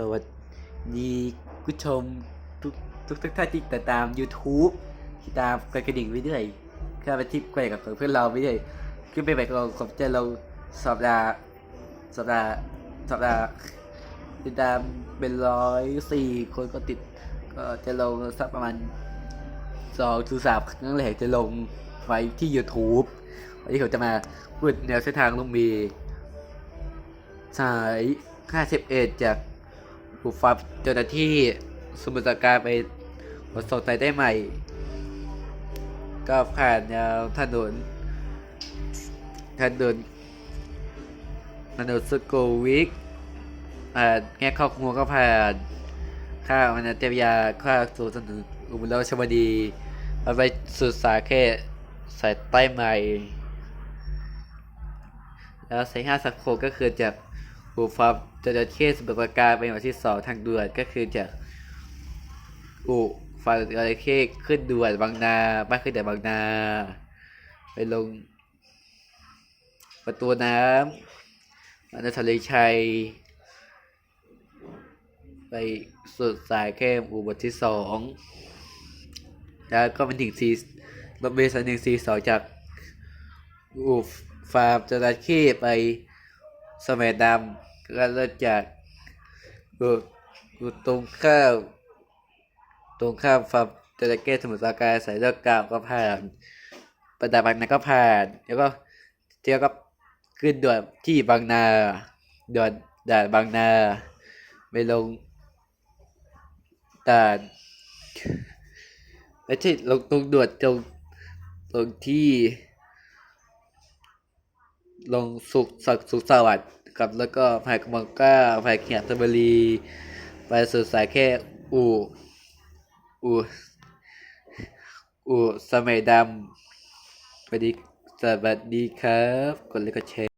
สวัสดีผู้ชมทุกทุกท่านที่ติดตาม YouTube ติดตามกดกระดิ่งไว้ด้วยข้าไปทิปไปกับเพื่อนเราไว้ด้วยขึ้นไปแบบเราผมจะเราสัปดาห์สัปดาห์สัปดาห์ติดตามเป็นร้อยสี่คนก็ติด ก็จะลงสักประมาณสองถึงสามครั้งแรกจะลงไว้ที่ YouTube วันนี้ผมจะมาพูดแนวเส้นทางลงมีสาย51 จาก บุฟาเจ้าหน้าที่สมุทรปราการไปขนส่งสายได้ใหม่ ก็ผ่านแนวถนนถนนถนนสโกวิกผ่านแง่เข้าครัวก็ผ่านข้าวมันเตียาข้าวสู่ถนนอุบลราชบดีมาไปสุดสายแค่สายใต้ใหม่ แล้วสายห้าสักโคก็คือจาก อู่ฟาร์มจระเข้สมุปราการไปหมวดที่สองทางด่วนก็คือจากอู่ฟาร์มจระเข้ขึ้นด่วนบางนาบ้านขึ้นด่บางนา ไปลง ประตูน้ำอันทะเลชัย ไปสุดสายแค่อู่บทที่สองแล้วก็เป็นถึงซีรถเมล์สายหนึ่งซีสองจากอูฟฟาร์มจระเข้ไป สมัยดำก็เริ่มจากอยู่ยตรงข้าวตรงข้ามฟาร์มจระเข้สมุทรปราการสายเลือกกาวก็ผ่านประดาบางนาก็ผ่าน แล้วก็เจ้าก็ขึ้นด่วนที่บางนาด่วนด่านบางนาไปลงด่านไม่ใช่ลงตรงด่วนตรงตรงที่ ลงสุขสักสุขสวัสดิ์กับแล้วก็ไผ่กมองก้าไผ่เขียดตบุรีไปสุดสายแค่อู่อู่อู่สมัยดำสวัสดีสวัสดีครับกดไลค์กดแชร์